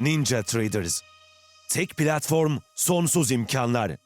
Ninja Traders. Tek platform, sonsuz imkanlar.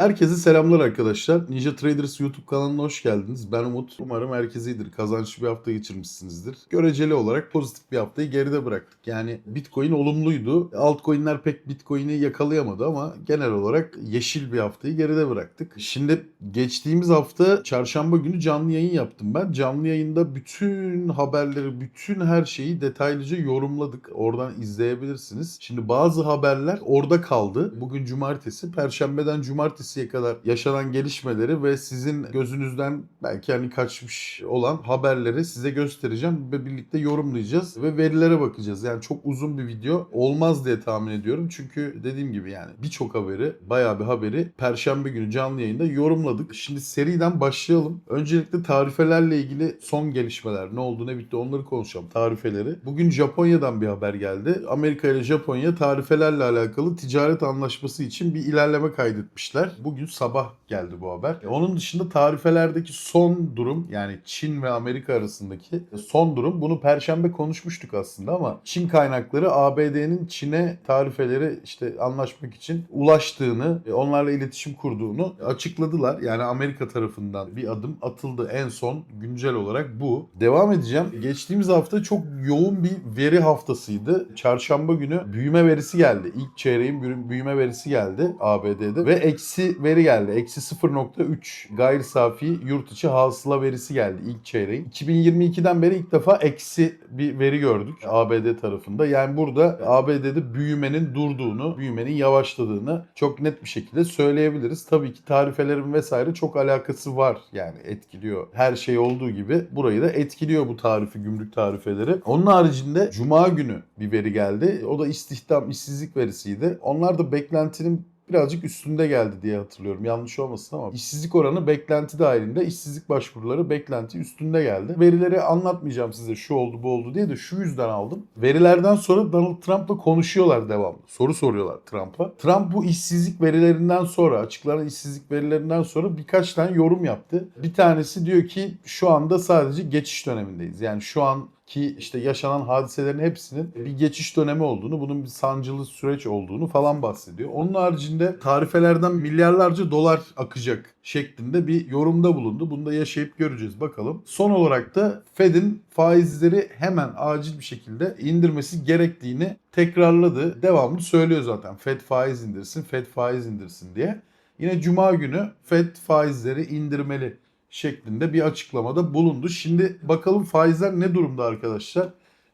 Herkese selamlar arkadaşlar. Ninja Traders YouTube kanalına hoş geldiniz. Ben Umut. Umarım herkes iyidir. Kazançlı bir hafta geçirmişsinizdir. Göreceli olarak pozitif bir haftayı geride bıraktık. Yani Bitcoin olumluydu. Altcoin'ler pek Bitcoin'i yakalayamadı ama genel olarak yeşil bir haftayı geride bıraktık. Şimdi geçtiğimiz hafta çarşamba günü canlı yayın yaptım ben. Canlı yayında bütün haberleri, bütün her şeyi detaylıca yorumladık. Oradan izleyebilirsiniz. Şimdi bazı haberler orada kaldı. Bugün cumartesi. Perşembeden cumartesiye kadar yaşanan gelişmeleri ve sizin gözünüzden belki hani kaçmış olan haberleri size göstereceğim ve birlikte yorumlayacağız ve verilere bakacağız. Yani çok uzun bir video olmaz diye tahmin ediyorum. Çünkü dediğim gibi yani birçok haberi, bayağı bir haberi perşembe günü canlı yayında yorumladık. Şimdi seriden başlayalım. Öncelikle tarifelerle ilgili son gelişmeler ne oldu ne bitti onları konuşalım. Tarifeleri. Bugün Japonya'dan bir haber geldi. Amerika ile Japonya tarifelerle alakalı ticaret anlaşması için bir ilerleme kaydetmişler. Bugün sabah geldi bu haber. E, Onun dışında tarifelerdeki son durum yani Çin ve Amerika arasındaki son durum bunu perşembe konuşmuştuk aslında ama Çin kaynakları ABD'nin Çin'e tarifeleri işte anlaşmak için ulaştığını, e, onlarla iletişim kurduğunu açıkladılar. Yani Amerika tarafından bir adım atıldı. En son güncel olarak bu. Devam edeceğim. Geçtiğimiz hafta çok yoğun bir veri haftasıydı. Çarşamba günü büyüme verisi geldi. İlk çeyreğin büyü- büyüme verisi geldi ABD'de ve eksi veri geldi. Eksi 0.3 gayri safi yurt içi hasıla verisi geldi ilk çeyreğin. 2022'den beri ilk defa eksi bir veri gördük ABD tarafında. Yani burada ABD'de büyümenin durduğunu, büyümenin yavaşladığını çok net bir şekilde söyleyebiliriz. Tabii ki tarifelerin vesaire çok alakası var. Yani etkiliyor. Her şey olduğu gibi burayı da etkiliyor bu tarifi, gümrük tarifeleri. Onun haricinde Cuma günü bir veri geldi. O da istihdam, işsizlik verisiydi. Onlar da beklentinin birazcık üstünde geldi diye hatırlıyorum. Yanlış olmasın ama işsizlik oranı beklenti dahilinde, işsizlik başvuruları beklenti üstünde geldi. Verileri anlatmayacağım size şu oldu bu oldu diye de şu yüzden aldım. Verilerden sonra Donald Trump'la konuşuyorlar devamlı. Soru soruyorlar Trump'a. Trump bu işsizlik verilerinden sonra, açıklanan işsizlik verilerinden sonra birkaç tane yorum yaptı. Bir tanesi diyor ki şu anda sadece geçiş dönemindeyiz. Yani şu an ki işte yaşanan hadiselerin hepsinin bir geçiş dönemi olduğunu, bunun bir sancılı süreç olduğunu falan bahsediyor. Onun haricinde tarifelerden milyarlarca dolar akacak şeklinde bir yorumda bulundu. Bunu da yaşayıp göreceğiz bakalım. Son olarak da Fed'in faizleri hemen acil bir şekilde indirmesi gerektiğini tekrarladı. Devamlı söylüyor zaten. Fed faiz indirsin, Fed faiz indirsin diye. Yine cuma günü Fed faizleri indirmeli şeklinde bir açıklamada bulundu. Şimdi bakalım faizler ne durumda arkadaşlar?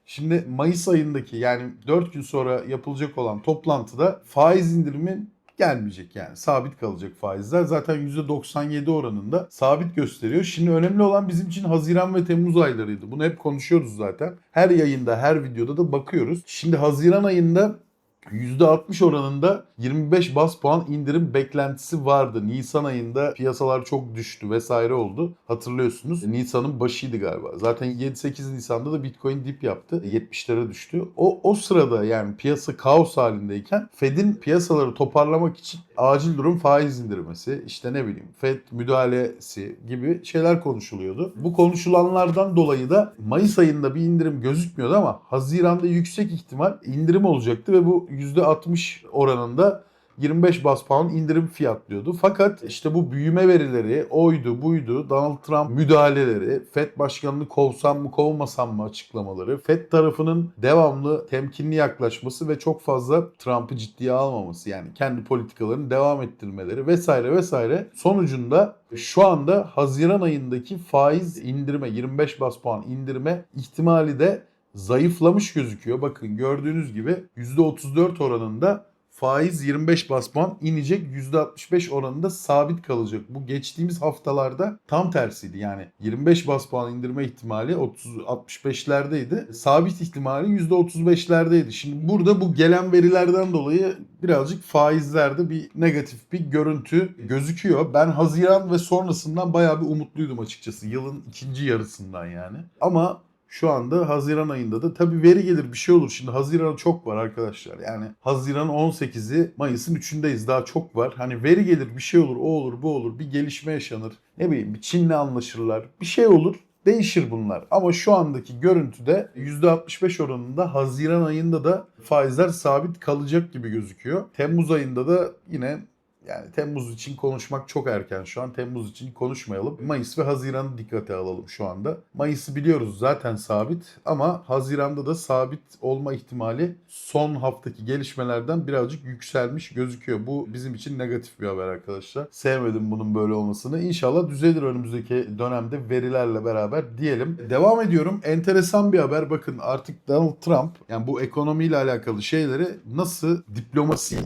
Şimdi Mayıs ayındaki yani 4 gün sonra yapılacak olan toplantıda faiz indirimi gelmeyecek yani sabit kalacak faizler. Zaten %97 oranında sabit gösteriyor. Şimdi önemli olan bizim için Haziran ve Temmuz aylarıydı. Bunu hep konuşuyoruz zaten. Her yayında, her videoda da bakıyoruz. Şimdi Haziran ayında %60 oranında 25 bas puan indirim beklentisi vardı. Nisan ayında piyasalar çok düştü vesaire oldu. Hatırlıyorsunuz. Nisan'ın başıydı galiba. Zaten 7-8 Nisan'da da Bitcoin dip yaptı. 70'lere düştü. O, o sırada yani piyasa kaos halindeyken Fed'in piyasaları toparlamak için acil durum faiz indirmesi, işte ne bileyim Fed müdahalesi gibi şeyler konuşuluyordu. Bu konuşulanlardan dolayı da Mayıs ayında bir indirim gözükmüyordu ama Haziran'da yüksek ihtimal indirim olacaktı ve bu %60 oranında 25 bas puan indirim fiyatlıyordu. Fakat işte bu büyüme verileri oydu buydu Donald Trump müdahaleleri Fed başkanını kovsam mı kovmasam mı açıklamaları Fed tarafının devamlı temkinli yaklaşması ve çok fazla Trump'ı ciddiye almaması yani kendi politikalarını devam ettirmeleri vesaire vesaire sonucunda şu anda Haziran ayındaki faiz indirme 25 bas puan indirme ihtimali de zayıflamış gözüküyor. Bakın gördüğünüz gibi %34 oranında faiz 25 bas puan inecek %65 oranında sabit kalacak. Bu geçtiğimiz haftalarda tam tersiydi. Yani 25 bas puan indirme ihtimali 30 65'lerdeydi. Sabit ihtimali %35'lerdeydi. Şimdi burada bu gelen verilerden dolayı birazcık faizlerde bir negatif bir görüntü gözüküyor. Ben Haziran ve sonrasından bayağı bir umutluydum açıkçası. Yılın ikinci yarısından yani. Ama şu anda Haziran ayında da tabii veri gelir bir şey olur. Şimdi Haziran çok var arkadaşlar. Yani Haziran 18'i Mayıs'ın 3'ündeyiz. Daha çok var. Hani veri gelir bir şey olur o olur bu olur bir gelişme yaşanır. Ne bileyim bir Çin'le anlaşırlar. Bir şey olur. Değişir bunlar. Ama şu andaki görüntüde %65 oranında Haziran ayında da faizler sabit kalacak gibi gözüküyor. Temmuz ayında da yine yani Temmuz için konuşmak çok erken şu an. Temmuz için konuşmayalım. Mayıs ve Haziran'ı dikkate alalım şu anda. Mayıs'ı biliyoruz zaten sabit ama Haziran'da da sabit olma ihtimali son haftaki gelişmelerden birazcık yükselmiş gözüküyor. Bu bizim için negatif bir haber arkadaşlar. Sevmedim bunun böyle olmasını. İnşallah düzelir önümüzdeki dönemde verilerle beraber diyelim. Devam ediyorum. Enteresan bir haber. Bakın artık Donald Trump yani bu ekonomiyle alakalı şeyleri nasıl diplomasi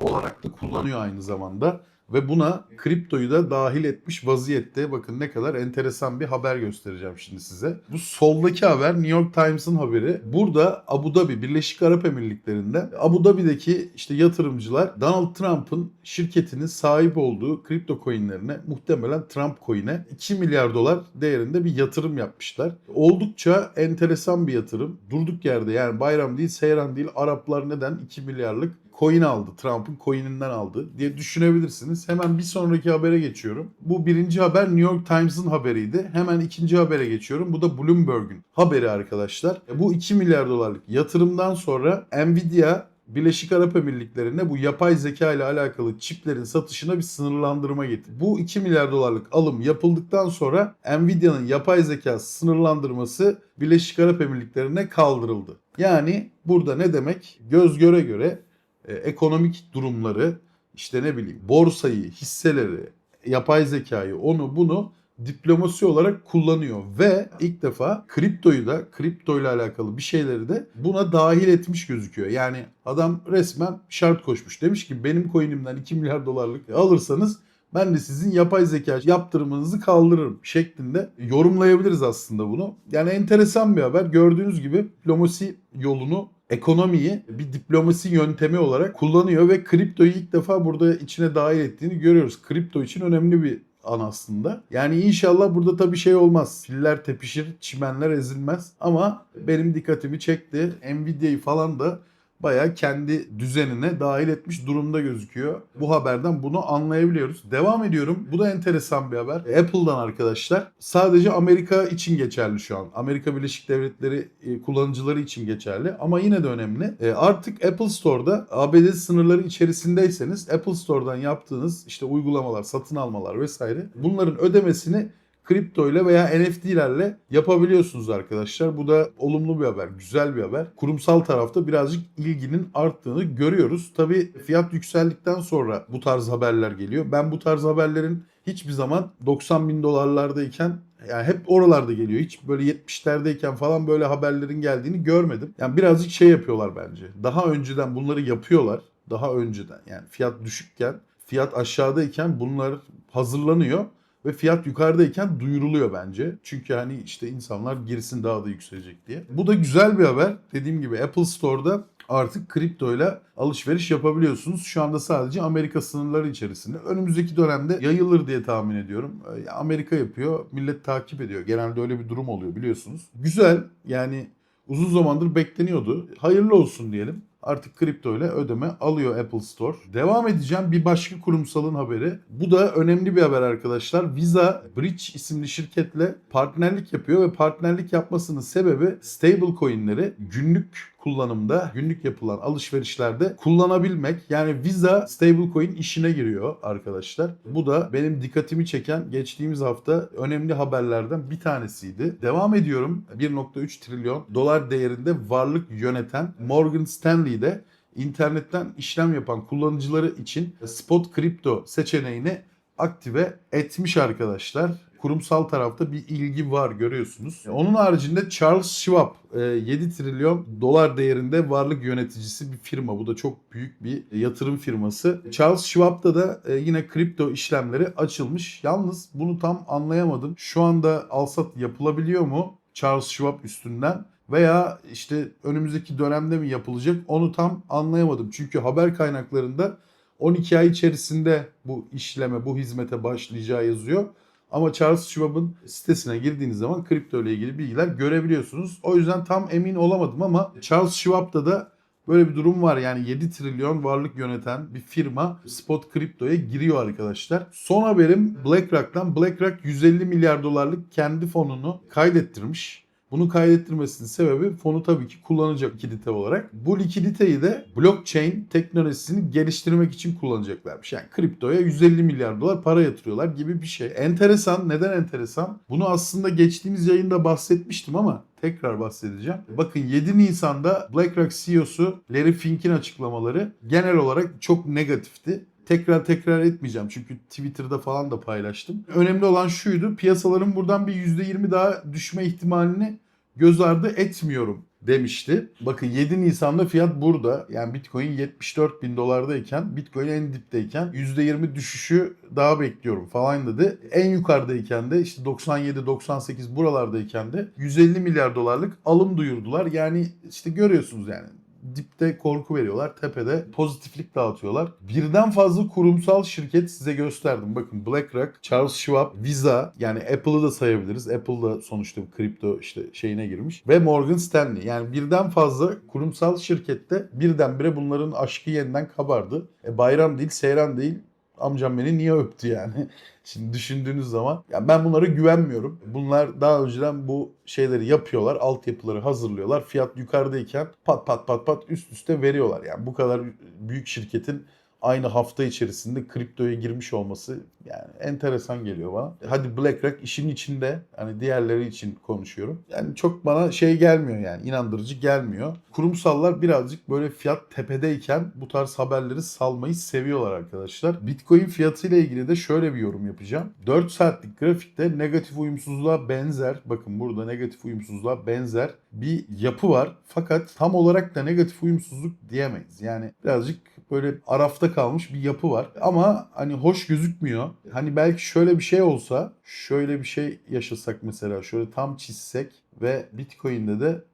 olarak da kullanıyor aynı zamanda. Ve buna kriptoyu da dahil etmiş vaziyette. Bakın ne kadar enteresan bir haber göstereceğim şimdi size. Bu soldaki haber New York Times'ın haberi. Burada Abu Dhabi, Birleşik Arap Emirlikleri'nde Abu Dhabi'deki işte yatırımcılar Donald Trump'ın şirketinin sahip olduğu kripto coinlerine muhtemelen Trump coin'e 2 milyar dolar değerinde bir yatırım yapmışlar. Oldukça enteresan bir yatırım. Durduk yerde yani bayram değil, seyran değil Araplar neden 2 milyarlık coin aldı. Trump'ın coin'inden aldı diye düşünebilirsiniz. Hemen bir sonraki habere geçiyorum. Bu birinci haber New York Times'ın haberiydi. Hemen ikinci habere geçiyorum. Bu da Bloomberg'un haberi arkadaşlar. E, Bu 2 milyar dolarlık yatırımdan sonra Nvidia Birleşik Arap Emirlikleri'ne bu yapay zeka ile alakalı çiplerin satışına bir sınırlandırma getirdi. Bu 2 milyar dolarlık alım yapıldıktan sonra Nvidia'nın yapay zeka sınırlandırması Birleşik Arap Emirlikleri'ne kaldırıldı. Yani burada ne demek? Göz göre göre e, ekonomik durumları, işte ne bileyim borsayı, hisseleri, yapay zekayı, onu bunu diplomasi olarak kullanıyor ve ilk defa kriptoyu da kripto ile alakalı bir şeyleri de buna dahil etmiş gözüküyor. Yani adam resmen şart koşmuş. Demiş ki benim coin'imden 2 milyar dolarlık alırsanız ben de sizin yapay zeka yaptırımınızı kaldırırım şeklinde yorumlayabiliriz aslında bunu. Yani enteresan bir haber. Gördüğünüz gibi diplomasi yolunu ekonomiyi bir diplomasi yöntemi olarak kullanıyor ve kriptoyu ilk defa burada içine dahil ettiğini görüyoruz. Kripto için önemli bir an aslında. Yani inşallah burada tabii şey olmaz. Filler tepişir, çimenler ezilmez. Ama benim dikkatimi çekti. Nvidia'yı falan da bayağı kendi düzenine dahil etmiş durumda gözüküyor. Bu haberden bunu anlayabiliyoruz. Devam ediyorum. Bu da enteresan bir haber. Apple'dan arkadaşlar. Sadece Amerika için geçerli şu an. Amerika Birleşik Devletleri e, kullanıcıları için geçerli. Ama yine de önemli. E, Artık Apple Store'da ABD sınırları içerisindeyseniz Apple Store'dan yaptığınız işte uygulamalar, satın almalar vesaire bunların ödemesini kripto ile veya NFT'lerle yapabiliyorsunuz arkadaşlar. Bu da olumlu bir haber, güzel bir haber. Kurumsal tarafta birazcık ilginin arttığını görüyoruz. Tabii fiyat yükseldikten sonra bu tarz haberler geliyor. Ben bu tarz haberlerin hiçbir zaman 90 bin dolarlardayken yani hep oralarda geliyor. Hiç böyle 70'lerdeyken falan böyle haberlerin geldiğini görmedim. Yani birazcık şey yapıyorlar bence. Daha önceden bunları yapıyorlar. Daha önceden yani fiyat düşükken, fiyat aşağıdayken bunlar hazırlanıyor ve fiyat yukarıdayken duyuruluyor bence. Çünkü hani işte insanlar girsin daha da yükselecek diye. Bu da güzel bir haber. Dediğim gibi Apple Store'da artık kripto ile alışveriş yapabiliyorsunuz. Şu anda sadece Amerika sınırları içerisinde. Önümüzdeki dönemde yayılır diye tahmin ediyorum. Ee, Amerika yapıyor, millet takip ediyor. Genelde öyle bir durum oluyor biliyorsunuz. Güzel yani uzun zamandır bekleniyordu. Hayırlı olsun diyelim. Artık kripto ile ödeme alıyor Apple Store. Devam edeceğim bir başka kurumsalın haberi. Bu da önemli bir haber arkadaşlar. Visa Bridge isimli şirketle partnerlik yapıyor ve partnerlik yapmasının sebebi stable coinleri günlük kullanımda, günlük yapılan alışverişlerde kullanabilmek. Yani Visa stablecoin işine giriyor arkadaşlar. Bu da benim dikkatimi çeken geçtiğimiz hafta önemli haberlerden bir tanesiydi. Devam ediyorum. 1.3 trilyon dolar değerinde varlık yöneten Morgan Stanley'de internetten işlem yapan kullanıcıları için spot kripto seçeneğini aktive etmiş arkadaşlar kurumsal tarafta bir ilgi var görüyorsunuz. Onun haricinde Charles Schwab e, 7 trilyon dolar değerinde varlık yöneticisi bir firma. Bu da çok büyük bir yatırım firması. Charles Schwab'da da e, yine kripto işlemleri açılmış. Yalnız bunu tam anlayamadım. Şu anda alsat yapılabiliyor mu Charles Schwab üstünden? Veya işte önümüzdeki dönemde mi yapılacak onu tam anlayamadım. Çünkü haber kaynaklarında 12 ay içerisinde bu işleme, bu hizmete başlayacağı yazıyor. Ama Charles Schwab'ın sitesine girdiğiniz zaman kripto ile ilgili bilgiler görebiliyorsunuz. O yüzden tam emin olamadım ama Charles Schwab'da da Böyle bir durum var. Yani 7 trilyon varlık yöneten bir firma spot kriptoya giriyor arkadaşlar. Son haberim BlackRock'tan. BlackRock 150 milyar dolarlık kendi fonunu kaydettirmiş. Bunu kaydettirmesinin sebebi fonu tabii ki kullanacak likidite olarak. Bu likiditeyi de blockchain teknolojisini geliştirmek için kullanacaklarmış. Yani kriptoya 150 milyar dolar para yatırıyorlar gibi bir şey. Enteresan. Neden enteresan? Bunu aslında geçtiğimiz yayında bahsetmiştim ama tekrar bahsedeceğim. Bakın 7 Nisan'da BlackRock CEO'su Larry Fink'in açıklamaları genel olarak çok negatifti. Tekrar tekrar etmeyeceğim çünkü Twitter'da falan da paylaştım. Önemli olan şuydu piyasaların buradan bir %20 daha düşme ihtimalini göz ardı etmiyorum demişti. Bakın 7 Nisan'da fiyat burada. Yani Bitcoin 74 bin dolardayken Bitcoin en dipteyken %20 düşüşü daha bekliyorum falan dedi. En yukarıdayken de işte 97-98 buralardayken de 150 milyar dolarlık alım duyurdular. Yani işte görüyorsunuz yani dipte korku veriyorlar, tepede pozitiflik dağıtıyorlar. Birden fazla kurumsal şirket size gösterdim. Bakın BlackRock, Charles Schwab, Visa yani Apple'ı da sayabiliriz. Apple da sonuçta bir kripto işte şeyine girmiş ve Morgan Stanley. Yani birden fazla kurumsal şirkette birdenbire bunların aşkı yeniden kabardı. E, bayram değil, seyran değil. Amcam beni niye öptü yani? Şimdi düşündüğünüz zaman ya ben bunlara güvenmiyorum. Bunlar daha önceden bu şeyleri yapıyorlar, altyapıları hazırlıyorlar. Fiyat yukarıdayken pat pat pat pat üst üste veriyorlar. Yani bu kadar büyük şirketin aynı hafta içerisinde kriptoya girmiş olması yani enteresan geliyor bana. Hadi BlackRock işin içinde hani diğerleri için konuşuyorum. Yani çok bana şey gelmiyor yani inandırıcı gelmiyor. Kurumsallar birazcık böyle fiyat tepedeyken bu tarz haberleri salmayı seviyorlar arkadaşlar. Bitcoin fiyatıyla ilgili de şöyle bir yorum yapacağım. 4 saatlik grafikte negatif uyumsuzluğa benzer bakın burada negatif uyumsuzluğa benzer bir yapı var. Fakat tam olarak da negatif uyumsuzluk diyemeyiz. Yani birazcık böyle arafta kalmış bir yapı var. Ama hani hoş gözükmüyor. Hani belki şöyle bir şey olsa, şöyle bir şey yaşasak mesela, şöyle tam çizsek ve Bitcoin'de de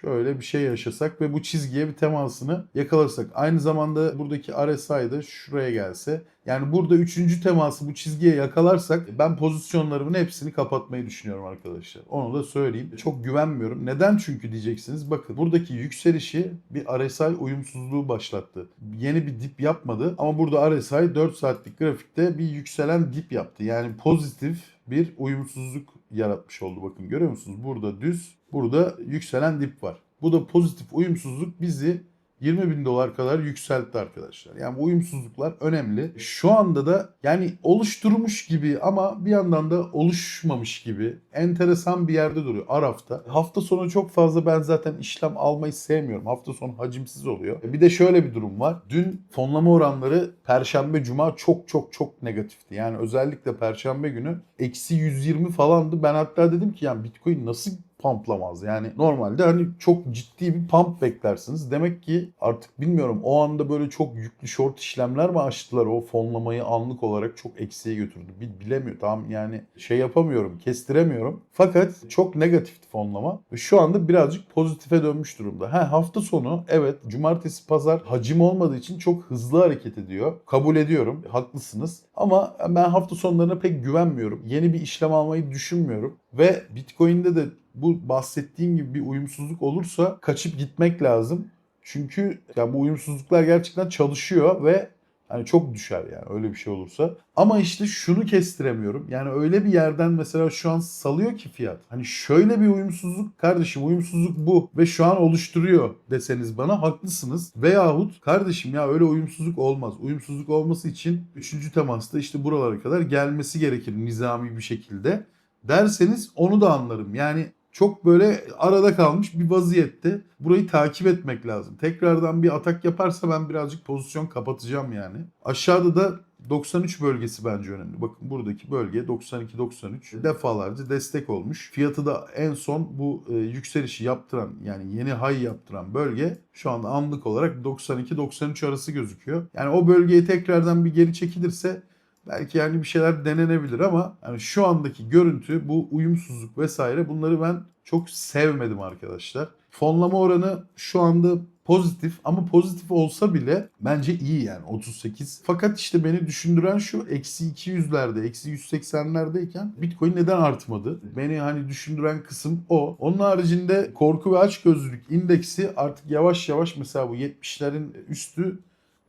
şöyle bir şey yaşasak ve bu çizgiye bir temasını yakalarsak. Aynı zamanda buradaki RSI de şuraya gelse. Yani burada üçüncü teması bu çizgiye yakalarsak ben pozisyonlarımın hepsini kapatmayı düşünüyorum arkadaşlar. Onu da söyleyeyim. Çok güvenmiyorum. Neden çünkü diyeceksiniz. Bakın buradaki yükselişi bir RSI uyumsuzluğu başlattı. Yeni bir dip yapmadı ama burada RSI 4 saatlik grafikte bir yükselen dip yaptı. Yani pozitif bir uyumsuzluk yaratmış oldu. Bakın görüyor musunuz? Burada düz, burada yükselen dip var. Bu da pozitif uyumsuzluk bizi 20 bin dolar kadar yükseltti arkadaşlar. Yani bu uyumsuzluklar önemli. Şu anda da yani oluşturmuş gibi ama bir yandan da oluşmamış gibi enteresan bir yerde duruyor Araf'ta. Hafta sonu çok fazla ben zaten işlem almayı sevmiyorum. Hafta sonu hacimsiz oluyor. Bir de şöyle bir durum var. Dün fonlama oranları Perşembe Cuma çok çok çok negatifti. Yani özellikle Perşembe günü eksi 120 falandı. Ben hatta dedim ki yani Bitcoin nasıl pamplamaz. Yani normalde hani çok ciddi bir pump beklersiniz. Demek ki artık bilmiyorum o anda böyle çok yüklü short işlemler mi açtılar o fonlamayı anlık olarak çok eksiye götürdü. Bil, bilemiyor tamam yani şey yapamıyorum kestiremiyorum. Fakat çok negatifti fonlama şu anda birazcık pozitife dönmüş durumda. Ha, hafta sonu evet cumartesi pazar hacim olmadığı için çok hızlı hareket ediyor. Kabul ediyorum haklısınız ama ben hafta sonlarına pek güvenmiyorum. Yeni bir işlem almayı düşünmüyorum ve Bitcoin'de de bu bahsettiğim gibi bir uyumsuzluk olursa kaçıp gitmek lazım. Çünkü yani bu uyumsuzluklar gerçekten çalışıyor ve hani çok düşer yani öyle bir şey olursa. Ama işte şunu kestiremiyorum. Yani öyle bir yerden mesela şu an salıyor ki fiyat. Hani şöyle bir uyumsuzluk kardeşim uyumsuzluk bu ve şu an oluşturuyor deseniz bana haklısınız. Veyahut kardeşim ya öyle uyumsuzluk olmaz. Uyumsuzluk olması için 3. temasta işte buralara kadar gelmesi gerekir nizami bir şekilde derseniz onu da anlarım. Yani çok böyle arada kalmış bir vaziyette. Burayı takip etmek lazım. Tekrardan bir atak yaparsa ben birazcık pozisyon kapatacağım yani. Aşağıda da 93 bölgesi bence önemli. Bakın buradaki bölge 92-93 defalarca destek olmuş. Fiyatı da en son bu e, yükselişi yaptıran yani yeni high yaptıran bölge şu anda anlık olarak 92-93 arası gözüküyor. Yani o bölgeye tekrardan bir geri çekilirse Belki yani bir şeyler denenebilir ama yani şu andaki görüntü, bu uyumsuzluk vesaire bunları ben çok sevmedim arkadaşlar. Fonlama oranı şu anda pozitif ama pozitif olsa bile bence iyi yani 38. Fakat işte beni düşündüren şu eksi 200'lerde, eksi 180'lerdeyken Bitcoin neden artmadı? Beni hani düşündüren kısım o. Onun haricinde korku ve açgözlülük indeksi artık yavaş yavaş mesela bu 70'lerin üstü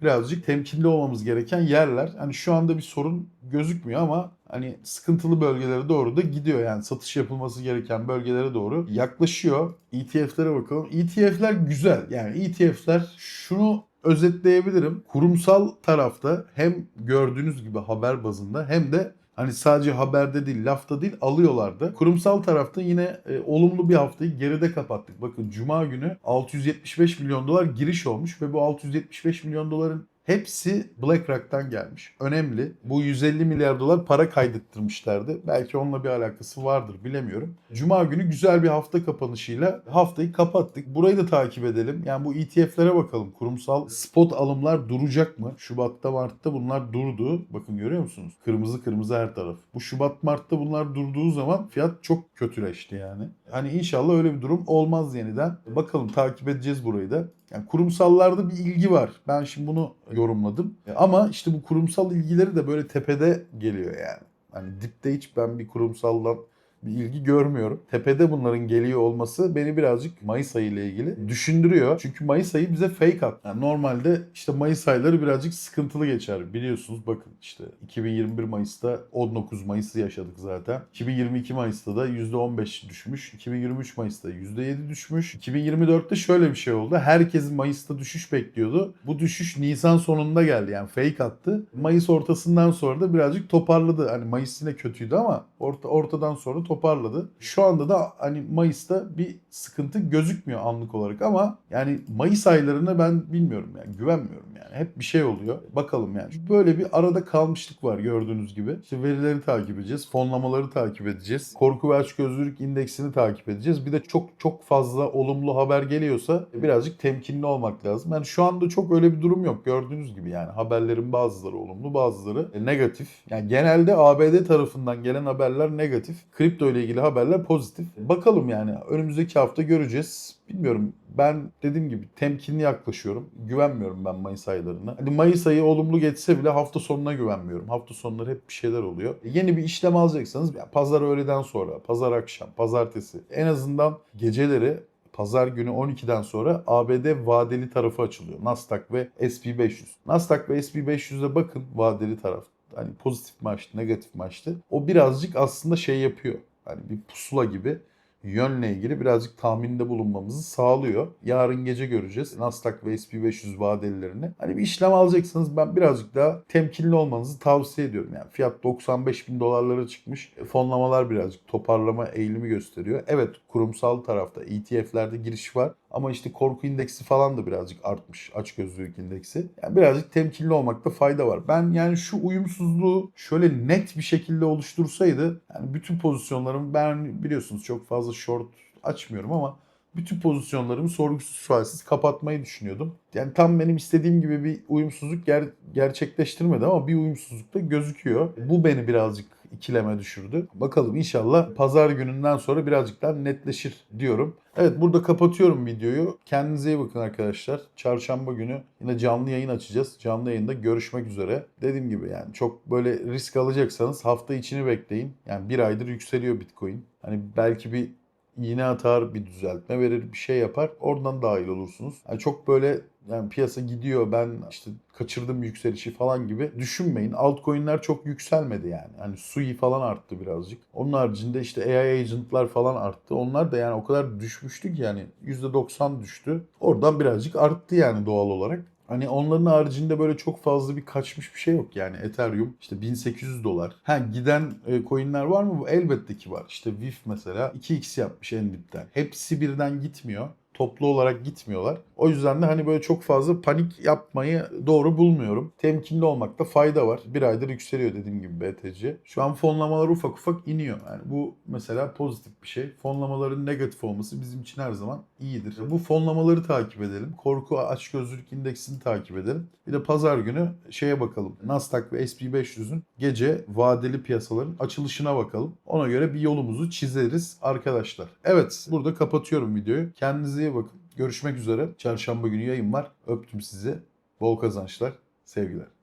birazcık temkinli olmamız gereken yerler. Hani şu anda bir sorun gözükmüyor ama hani sıkıntılı bölgelere doğru da gidiyor. Yani satış yapılması gereken bölgelere doğru yaklaşıyor. ETF'lere bakalım. ETF'ler güzel. Yani ETF'ler şunu özetleyebilirim. Kurumsal tarafta hem gördüğünüz gibi haber bazında hem de Hani sadece haberde değil, lafta değil alıyorlardı. Kurumsal tarafta yine e, olumlu bir haftayı geride kapattık. Bakın Cuma günü 675 milyon dolar giriş olmuş ve bu 675 milyon doların hepsi BlackRock'tan gelmiş. Önemli. Bu 150 milyar dolar para kaydettirmişlerdi. Belki onunla bir alakası vardır bilemiyorum. Cuma günü güzel bir hafta kapanışıyla haftayı kapattık. Burayı da takip edelim. Yani bu ETF'lere bakalım. Kurumsal spot alımlar duracak mı? Şubat'ta Mart'ta bunlar durdu. Bakın görüyor musunuz? Kırmızı kırmızı her taraf. Bu Şubat Mart'ta bunlar durduğu zaman fiyat çok kötüleşti yani. Hani inşallah öyle bir durum olmaz yeniden. Bakalım takip edeceğiz burayı da. Yani kurumsallarda bir ilgi var. Ben şimdi bunu yorumladım. Ama işte bu kurumsal ilgileri de böyle tepede geliyor yani. Hani dipte hiç ben bir kurumsaldan bir ilgi görmüyorum. Tepede bunların geliyor olması beni birazcık Mayıs ayı ile ilgili düşündürüyor. Çünkü Mayıs ayı bize fake at. Yani normalde işte Mayıs ayları birazcık sıkıntılı geçer. Biliyorsunuz bakın işte 2021 Mayıs'ta 19 Mayıs'ı yaşadık zaten. 2022 Mayıs'ta da %15 düşmüş. 2023 Mayıs'ta %7 düşmüş. 2024'te şöyle bir şey oldu. Herkes Mayıs'ta düşüş bekliyordu. Bu düşüş Nisan sonunda geldi. Yani fake attı. Mayıs ortasından sonra da birazcık toparladı. Hani Mayıs yine kötüydü ama orta, ortadan sonra toparladı. Şu anda da hani Mayıs'ta bir sıkıntı gözükmüyor anlık olarak ama yani Mayıs aylarına ben bilmiyorum yani güvenmiyorum yani. Hep bir şey oluyor. Bakalım yani. Böyle bir arada kalmışlık var gördüğünüz gibi. İşte verileri takip edeceğiz. Fonlamaları takip edeceğiz. Korku ve açgözlülük indeksini takip edeceğiz. Bir de çok çok fazla olumlu haber geliyorsa birazcık temkinli olmak lazım. Yani şu anda çok öyle bir durum yok. Gördüğünüz gibi yani haberlerin bazıları olumlu bazıları negatif. Yani genelde ABD tarafından gelen haberler negatif. Kripto ile ilgili haberler pozitif. Bakalım yani önümüzdeki hafta göreceğiz. Bilmiyorum ben dediğim gibi temkinli yaklaşıyorum. Güvenmiyorum ben Mayıs aylarına. Hani Mayıs ayı olumlu geçse bile hafta sonuna güvenmiyorum. Hafta sonları hep bir şeyler oluyor. Yeni bir işlem alacaksanız pazar öğleden sonra, pazar akşam, pazartesi en azından geceleri Pazar günü 12'den sonra ABD vadeli tarafı açılıyor. Nasdaq ve S&P 500. Nasdaq ve S&P 500'e bakın vadeli taraf. Hani pozitif mi açtı, negatif mi açtı. O birazcık aslında şey yapıyor. Hani bir pusula gibi yönle ilgili birazcık tahminde bulunmamızı sağlıyor. Yarın gece göreceğiz Nasdaq ve S&P 500 vadelilerini. Hani bir işlem alacaksanız ben birazcık daha temkinli olmanızı tavsiye ediyorum. Yani fiyat 95 bin dolarlara çıkmış. E, Fonlamalar birazcık toparlama eğilimi gösteriyor. Evet kurumsal tarafta ETF'lerde giriş var. Ama işte korku indeksi falan da birazcık artmış. Açgözlülük indeksi. Yani birazcık temkinli olmakta fayda var. Ben yani şu uyumsuzluğu şöyle net bir şekilde oluştursaydı yani bütün pozisyonlarım ben biliyorsunuz çok fazla short açmıyorum ama bütün pozisyonlarımı sorgusuz sualsiz kapatmayı düşünüyordum. Yani tam benim istediğim gibi bir uyumsuzluk ger- gerçekleştirmedi ama bir uyumsuzluk da gözüküyor. Bu beni birazcık ikileme düşürdü. Bakalım inşallah pazar gününden sonra birazcık daha netleşir diyorum. Evet burada kapatıyorum videoyu. Kendinize iyi bakın arkadaşlar. Çarşamba günü yine canlı yayın açacağız. Canlı yayında görüşmek üzere. Dediğim gibi yani çok böyle risk alacaksanız hafta içini bekleyin. Yani bir aydır yükseliyor Bitcoin. Hani belki bir iğne atar, bir düzeltme verir, bir şey yapar. Oradan dahil olursunuz. Yani çok böyle yani piyasa gidiyor ben işte kaçırdım yükselişi falan gibi düşünmeyin. Altcoin'ler çok yükselmedi yani. Hani Sui falan arttı birazcık. Onun haricinde işte AI agent'lar falan arttı. Onlar da yani o kadar düşmüştü ki yani %90 düştü. Oradan birazcık arttı yani doğal olarak. Hani onların haricinde böyle çok fazla bir kaçmış bir şey yok yani Ethereum işte 1800 dolar. Ha giden e, coinler var mı? Elbette ki var. İşte VIF mesela 2x yapmış en dipten. Hepsi birden gitmiyor toplu olarak gitmiyorlar. O yüzden de hani böyle çok fazla panik yapmayı doğru bulmuyorum. Temkinli olmakta fayda var. Bir aydır yükseliyor dediğim gibi BTC. Şu an fonlamalar ufak ufak iniyor. Yani bu mesela pozitif bir şey. Fonlamaların negatif olması bizim için her zaman iyidir. Bu fonlamaları takip edelim. Korku açgözlülük indeksini takip edelim. Bir de pazar günü şeye bakalım. Nasdaq ve S&P 500'ün gece vadeli piyasaların açılışına bakalım. Ona göre bir yolumuzu çizeriz arkadaşlar. Evet burada kapatıyorum videoyu. Kendinize iyi iyi bakın. Görüşmek üzere. Çarşamba günü yayın var. Öptüm sizi. Bol kazançlar. Sevgiler.